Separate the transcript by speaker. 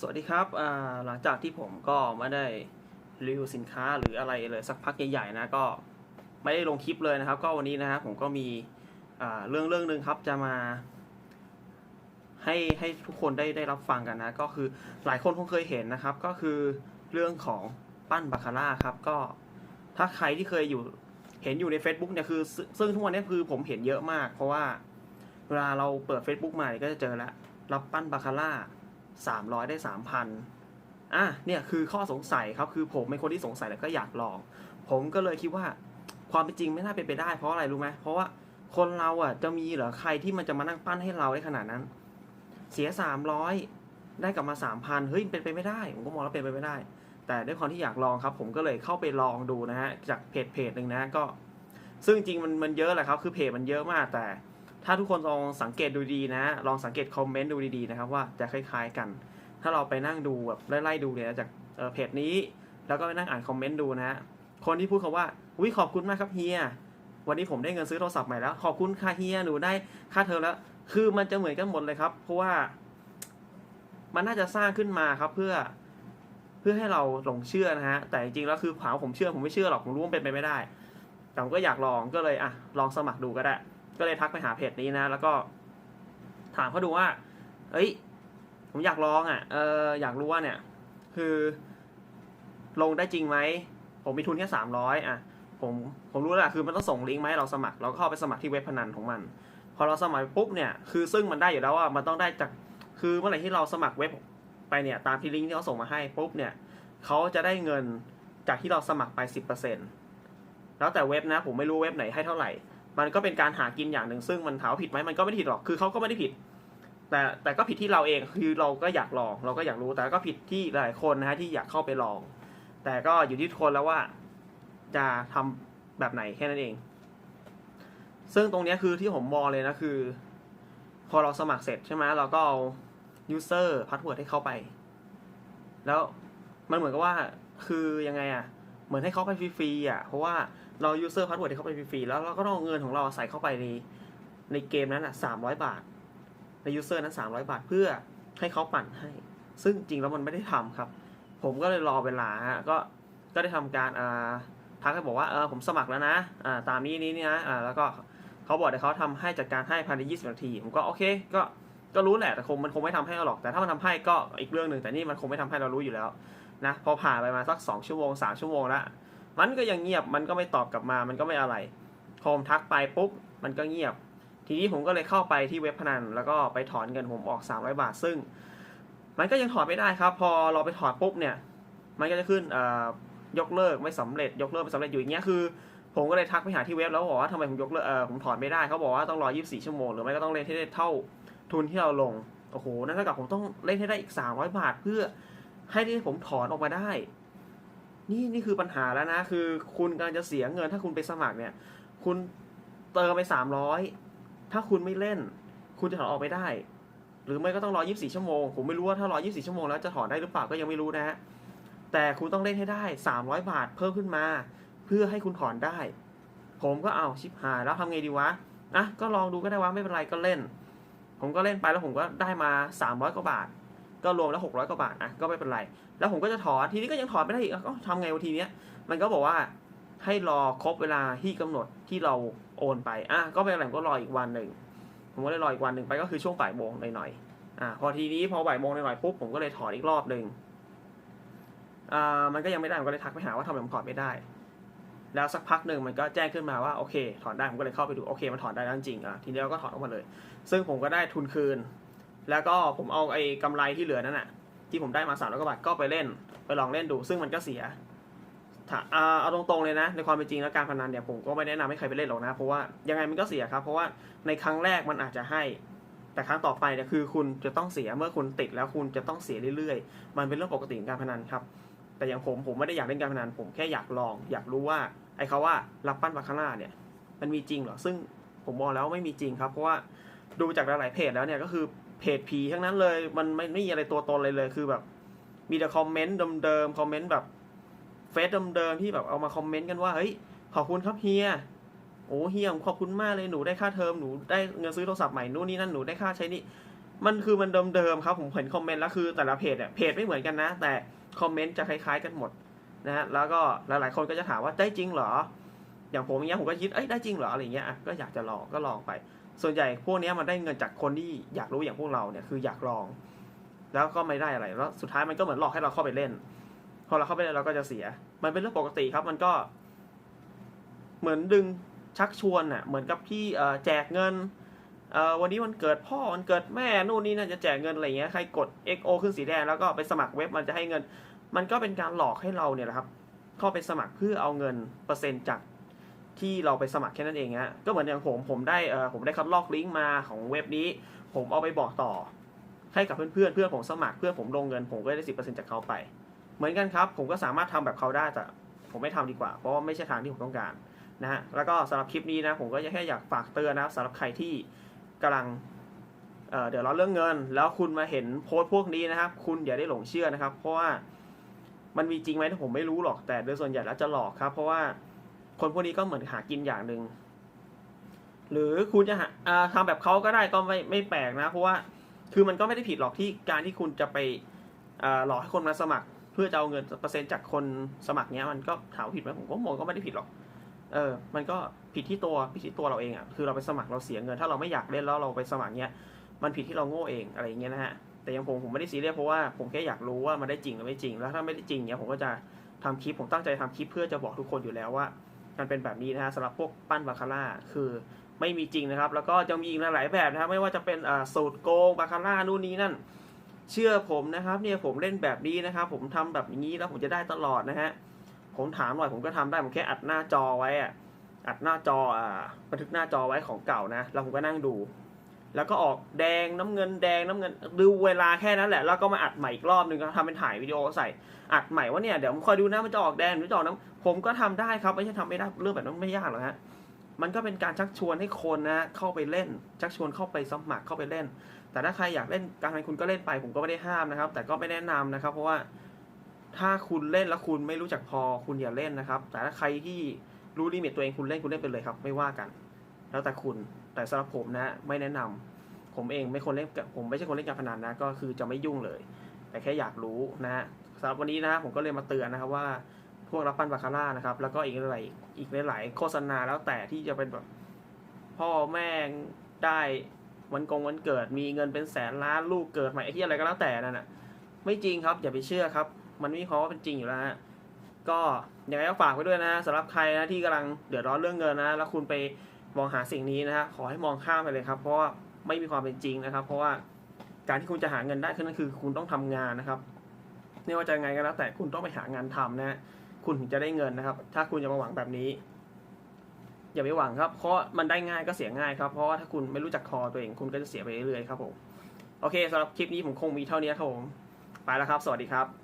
Speaker 1: สวัสดีครับหลังจากที่ผมก็ไม่ได้รีวิวสินค้าหรืออะไรเลยสักพักใหญ่ๆนะก็ไม่ได้ลงคลิปเลยนะครับ ก็วันนี้นะฮะผมก็มีเรื่องเรื่องหนึ่งครับจะมาให้ให้ทุกคนได้ได้รับฟังกันนะ ก็คือหลายคนคงเคยเห็นนะครับ ก็คือเรื่องของปั้นบาคาร่าครับก็ถ้าใครที่เคยอยู่เห็นอยู่ใน Facebook เนี่ยคือ ซึ่งซึ่งทุกวันนี้คือผมเห็นเยอะมาก เพราะว่าเวลาเราเปิด Facebook มาเนี่ยก็จะเจอแล้วรับปั้นบาคาร่า สามร้อยได้สามพันอะเนี่ยคือข้อสงสัยครับคือผมเป็นคนที่สงสัยแล้วก็อยากลอง ผมก็เลยคิดว่าความเป็นจริงไม่น่าเป็นไปได้เพราะอะไรรู้ไหมเพราะว่าคนเราอะจะมีเหรอใครที่มันจะมานั่งปั้นให้เราได้ขนาดนั้น เสียสามร้อยได้กลับมาสามพันเฮ้ยเป็นไปไม่ได้ ผมก็มองแล้วเป็นไปไม่ได้ แต่ด้วยความที่อยากลองครับ ผมก็เลยเข้าไปลองดูนะฮะจากเพจเพจหนึ่งนะก็ ซึ่งจริงมันมันเยอะแหละครับ คือเพจมันเยอะมากแต่ ถ้าทุกคนลองสังเกตดูดีนะ ลองสังเกตคอมเมนต์ดูดีๆนะครับว่าจะคล้ายๆกัน ถ้าเราไปนั่งดูแบบไล่ๆดูเนี่ยจากเพจนี้ แล้วก็ไปนั่งอ่านคอมเมนต์ดูนะฮะคนที่พูดคำว่าอุ้ยขอบคุณมากครับเฮียวันนี้ผมได้เงินซื้อโทรศัพท์ใหม่แล้ว ขอบคุณค่ะเฮียหนูได้ค่าเทอมแล้ว คือมันจะเหมือนกันหมดเลยครับ เพราะว่า มันน่าจะสร้างขึ้นมาครับเพื่อเพื่อให้เราหลงเชื่อนะฮะ แต่จริงๆแล้วคือถามว่าผมเชื่อผมไม่เชื่อหรอกผมรู้ว่าเป็นไปไม่ได้แต่ผมก็อยากลองก็เลยอะลองสมัครดูก็ได้ ก็เลยทักไปหาเพจนี้นะ แล้วก็ ถามเขาดูว่า เอ้ย ผมอยากลองอะ เอออยากรู้ว่าเนี่ย คือ ลงได้จริงไหม ผมมีทุนแค่สามร้อยอะ ผม ผมรู้แล้วล่ะคือมันต้องส่งลิงก์มาให้เราสมัคร เราก็เข้าไปสมัครที่เว็บพนันของมัน พอเราสมัครปุ๊บเนี่ย คือซึ่งมันได้อยู่แล้วว่า มันต้องได้จาก คือเมื่อไหร่ที่เราสมัครเว็บไปเนี่ย ตามที่ลิงก์ที่เขาส่งมาให้ปุ๊บเนี่ย เขาจะได้เงินจากที่เราสมัครไปสิบเปอร์เซ็นต์แล้วแต่เว็บนะ ผมไม่รู้เว็บไหนให้เท่าไหร่ มันก็เป็นการหากินอย่างหนึ่งซึ่งมันถามว่าผิดไหมมันก็ไม่ได้ผิดหรอกคือเขาก็ไม่ได้ผิด แต่แต่ก็ผิดที่เราเองคือเราก็อยากลอง เราก็อยากรู้แต่ก็ผิดที่หลายคนนะฮะที่อยากเข้าไปลอง แต่ก็อยู่ที่ทุกคนแล้วว่าจะทำแบบไหนแค่นั้นเอง ซึ่งตรงนี้คือที่ผมมองเลยนะคือ พอเราสมัครเสร็จใช่ไหมเราก็เอา user password ให้เข้าไป แล้วมันเหมือนกับว่าคือยังไงอะ เหมือนให้เขาไปฟรีๆอะ เพราะว่า เรา user password ให้เขาไปฟรีๆแล้วเราก็ต้องเอาเงินของเราใส่เข้าไปในในเกมนั้นอะสามร้อยบาท ใน user นั้นสามร้อยบาทเพื่อให้เขาปั่นให้ ซึ่งจริงแล้วมันไม่ได้ทำครับ ผมก็เลยรอเวลาฮะก็ก็ได้ทำการอ่าทักให้บอกว่าเออผมสมัครแล้วนะอ่าตามนี้นี้นี่นะอ่าแล้วก็เขาบอกเดี๋ยวเขาทำให้จัดการให้ภายใน20นาที ผมก็โอเคก็ก็รู้แหละแต่คงมันคงไม่ทำให้เราหรอก แต่ถ้ามันทำให้ก็อีกเรื่องหนึ่งแต่นี่มันคงไม่ทำให้เรารู้อยู่แล้วนะพอผ่านไปมาสักสองชั่วโมงสามชั่วโมงแล้ว มันก็ยังเงียบมันก็ไม่ตอบกลับมามันก็ไม่อะไรพอผมทักไปปุ๊บมันก็เงียบ ทีนี้ผมก็เลยเข้าไปที่เว็บพนัน แล้วก็ไปถอนเงินผมออก 300 บาท ซึ่ง มันก็ยังถอนไม่ได้ครับ พอเราไปถอนปุ๊บเนี่ย มันก็จะขึ้นยกเลิกไม่สำเร็จ ยกเลิกไม่สำเร็จอยู่อย่างเงี้ยคือ ผมก็เลยทักไปหาที่เว็บแล้วบอกว่าทำไมผมยกเลิกผมถอนไม่ได้เขาบอกว่าต้องรอ 24 ชั่วโมงหรือไม่ก็ต้องเล่นให้ได้เท่าทุนที่เราลงโอ้โหนั่นเท่ากับผมต้องเล่นให้ได้อีก 300 บาทเพื่อให้ที่ผมถอนออกมาได้ นี่นี่คือปัญหาแล้วนะ คือคุณกำลังจะเสียเงิน ถ้าคุณไปสมัครเนี่ย คุณเติมไป300ถ้าคุณไม่เล่น คุณจะถอนออกไปได้ หรือไม่ก็ต้องรอ24ชั่วโมง ผมไม่รู้ว่าถ้ารอ24ชั่วโมงแล้วจะถอนได้หรือเปล่าก็ยังไม่รู้นะฮะแต่คุณต้องเล่นให้ได้300บาทเพิ่มขึ้นมา เพื่อให้คุณถอนได้ ผมก็เอาชิปหายแล้วทำไงดีวะอะก็ลองดูก็ได้ว่าไม่เป็นไรก็เล่น ผมก็เล่นไปแล้วผมก็ได้มา300กว่าบาท ก็รวมแล้ว600กว่าบาทอะก็ไม่เป็นไร แล้วผมก็จะถอนทีนี้ก็ยังถอนไม่ได้อีกก็ทำไงวะทีเนี้ยมันก็บอกว่าให้รอครบเวลาที่กำหนดที่เราโอนไปอะก็ไม่เป็นไรก็รออีกวันหนึ่งผมก็เลยรออีกวันหนึ่งไปก็คือช่วงบ่ายโมงหน่อยๆอ่าพอทีนี้พอบ่ายโมงหน่อยๆปุ๊บผมก็เลยถอนอีกรอบหนึ่งอ่ามันก็ยังไม่ได้ผมก็เลยทักไปหาว่าทำไมผมถอนไม่ได้ แล้วสักพักหนึ่งมันก็แจ้งขึ้นมาว่าโอเค ถอนได้ผมก็เลยเข้าไปดูโอเคมันถอนได้แล้วจริงๆอะทีนี้เราก็ถอนออกมาเลย ซึ่งผมก็ได้ทุนคืน แล้วก็ผมเอาไอ้กำไรที่เหลือนั่นน่ะ ที่ผมได้มาสามร้อยกว่าบาทก็ไปเล่น ไปลองเล่นดู ซึ่งมันก็เสียถ้าเอาตรงๆเลยนะ ในความเป็นจริงแล้วการพนันเนี่ยผมก็ไม่แนะนำให้ใครไปเล่นหรอกนะ เพราะว่ายังไงมันก็เสียครับ เพราะว่าในครั้งแรกมันอาจจะให้ แต่ครั้งต่อไปเนี่ยคือคุณจะต้องเสียเมื่อคุณติดแล้วคุณจะต้องเสียเรื่อยๆ มันเป็นเรื่องปกติของการพนันครับ แต่อย่างผมผมไม่ได้อยากเล่นการพนัน ผมแค่อยากลอง อยากรู้ว่าไอ้เขาว่ารับปั้นบาคาร่าเนี่ย มันมีจริงเหรอ ซึ่งผมมองแล้วไม่มีจริงครับ เพราะว่าดูจากหลายๆเพจแล้วเนี่ยก็คือ เพจผีทั้งนั้นเลย มันไม่ไม่มีอะไรตัวตนเลยเลย คือแบบ มีแต่คอมเมนต์เดิมๆคอมเมนต์แบบเฟซเดิมๆที่แบบเอามาคอมเมนต์กันว่าเฮ้ยขอบคุณครับเฮียโอ้เฮียมขอบคุณมากเลยหนูได้ค่าเทอมหนูได้เงินซื้อโทรศัพท์ใหม่นู่นนี่นั่นหนูได้ค่าใช้นี่มันคือมันเดิมๆครับผมเห็นคอมเมนต์แล้วคือแต่ละเพจเนี่ยเพจไม่เหมือนกันนะ แต่คอมเมนต์จะคล้ายๆกันหมดนะฮะแล้วก็หลายๆคนก็จะถามว่าได้จริงเหรอ อย่างผมเงี้ยผมก็คิดเอ้ยได้จริงเหรออะไรเงี้ยก็อยากจะลองก็ลองไป ส่วนใหญ่พวกนี้มันได้เงินจากคนที่อยากรู้อย่างพวกเราเนี่ยคืออยากลอง แล้วก็ไม่ได้อะไรแล้วสุดท้ายมันก็เหมือนหลอกให้เราเข้าไปเล่น พอเราเข้าไปเล่นเราก็จะเสีย มันเป็นเรื่องปกติครับ มันก็ เหมือนดึงชักชวนอะ เหมือนกับที่แจกเงินวันนี้วันเกิดพ่อวันเกิดแม่นู่นนี่น่าจะแจกเงินอะไรเงี้ยใครกด XO ขึ้นสีแดงแล้วก็ไปสมัครเว็บมันจะให้เงิน มันก็เป็นการหลอกให้เราเนี่ยแหละครับ เข้าไปสมัครเพื่อเอาเงินเปอร์เซ็นต์จาก ที่เราไปสมัครแค่นั้นเองฮะก็เหมือนอย่างผมผมได้เอ่อผมได้คัดลอกลิงก์มาของเว็บนี้ ผมเอาไปบอกต่อ ให้กับเพื่อนเพื่อนผมสมัครเพื่อนผมลงเงิน ผมก็ได้สิบเปอร์เซ็นต์จากเขาไป เหมือนกันครับ ผมก็สามารถทำแบบเขาได้แต่ผมไม่ทำดีกว่า เพราะว่าไม่ใช่ทางที่ผมต้องการนะฮะแล้วก็สำหรับคลิปนี้นะผมก็แค่อยากฝากเตือนนะครับสำหรับใครที่กำลังเอ่อเดี๋ยวเราเรื่องเงิน แล้วคุณมาเห็นโพสต์พวกนี้นะครับ คุณอย่าได้หลงเชื่อนะครับ เพราะว่ามันมีจริงไหมผมไม่รู้หรอกแต่โดยส่วนใหญ่แล้วจะหลอกครับ เพราะว่า คนพวกนี้ก็เหมือนหากินอย่างหนึ่งหรือคุณจะหาอ่าทำแบบเขาก็ได้ก็ไม่ไม่แปลกนะเพราะว่าคือมันก็ไม่ได้ผิดหรอกที่การที่คุณจะไปหลอกให้คนมาสมัคร เพื่อจะเอาเงินเปอร์เซ็นต์จากคนสมัครเนี้ยมันก็ถามว่าผิดไหมผมก็มองก็ไม่ได้ผิดหรอก เออ มันก็ผิดที่ตัวผิดที่ตัวเราเองอะคือเราไปสมัครเราเสียเงิน ถ้าเราไม่อยากเล่นแล้วเราไปสมัครเนี้ยมันผิดที่เราโง่เองอะไรอย่างเงี้ยนะฮะแต่ยังผมผมไม่ได้ซีเรียสเพราะว่าผมแค่อยากรู้ว่ามันได้จริงหรือไม่จริง แล้วถ้าไม่ได้จริงเนี้ยผมก็จะทำคลิปผมตั้งใจทำคลิปเพื่อจะบอกทุกคนอยู่แล้วว่า มันเป็นแบบนี้นะฮะสำหรับพวกปั้นบาคาร่าคือไม่มีจริงนะครับ แล้วก็จะมีอีกหลายแบบนะครับ ไม่ว่าจะเป็นอ่าสูตรโกงบาคาร่านู่นนี่นั่น เชื่อผมนะครับ เนี่ยผมเล่นแบบนี้นะครับ ผมทำแบบนี้แล้วผมจะได้ตลอดนะฮะผมถามหน่อยผมก็ทำได้ผมแค่อัดหน้าจอไว้อะอัดหน้าจออ่าบันทึกหน้าจอไว้ของเก่านะแล้วผมก็นั่งดู แล้วก็ออกแดงน้ำเงินแดงน้ำเงินดูเวลาแค่นั้นแหละแล้วก็มาอัดใหม่อีกรอบหนึ่งก็ทำเป็นถ่ายวิดีโอใส่อัดใหม่ว่าเนี่ยเดี๋ยวผมคอยดูนะมันจะออกแดงหรือจะออกน้ำ ผมก็ทำได้ครับไม่ใช่ทำไม่ได้เรื่องแบบนั้นไม่ยากหรอกฮะมันก็เป็นการชักชวนให้คนนะเข้าไปเล่น ชักชวนเข้าไปสมัครเข้าไปเล่น แต่ถ้าใครอยากเล่นการพนันคุณก็เล่นไป ผมก็ไม่ได้ห้ามนะครับ แต่ก็ไม่แนะนำนะครับ เพราะว่าถ้าคุณเล่นแล้วคุณไม่รู้จักพอคุณอย่าเล่นนะครับ แต่ถ้าใครที่รู้ลิมิตตัวเองคุณเล่นคุณเล่นไปเลยครับ ไม่ว่ากัน แล้วแต่คุณแต่สำหรับผมนะไม่แนะนำผมเองไม่คนเล่นผมไม่ใช่คนเล่นการพนันนะก็คือจะไม่ยุ่งเลย แต่แค่อยากรู้นะฮะสำหรับวันนี้นะผมก็เลยมาเตือนนะครับว่า วกรับปันบาคาร่านะครับ แล้วก็อีกหลายอีกหลายโฆษณาแล้วแต่ที่จะเป็นแบบพ่อแม่ได้วันกงวันเกิดมีเงินเป็นแสนล้านลูกเกิดใหม่ไอ้ที่อะไรก็แล้วแต่นั่นน่ะไม่จริงครับอย่าไปเชื่อครับ มันไม่มีความว่าเป็นจริงอยู่แล้วฮะก็ยังไงก็ฝากไว้ด้วยนะสำหรับใครนะที่กำลังเดือดร้อนเรื่องเงินนะ แล้วคุณไปมองหาสิ่งนี้นะฮะขอให้มองข้ามไปเลยครับ เพราะว่าไม่มีความเป็นจริงนะครับ เพราะว่าการที่คุณจะหาเงินได้คือนั่นคือคุณต้องทำงานนะครับไม่ว่าจะไงก็แล้วแต่คุณต้องไปหางานทำนะฮะ คุณถึงจะได้เงินนะครับ ถ้าคุณจะมาหวังแบบนี้ อย่าไปหวังครับ เพราะมันได้ง่ายก็เสียง่ายครับ เพราะว่าถ้าคุณไม่รู้จักคอตัวเองคุณก็จะเสียไปเรื่อยๆครับผม โอเคสำหรับคลิปนี้ผมคงมีเท่านี้ครับผม ไปแล้วครับ สวัสดีครับ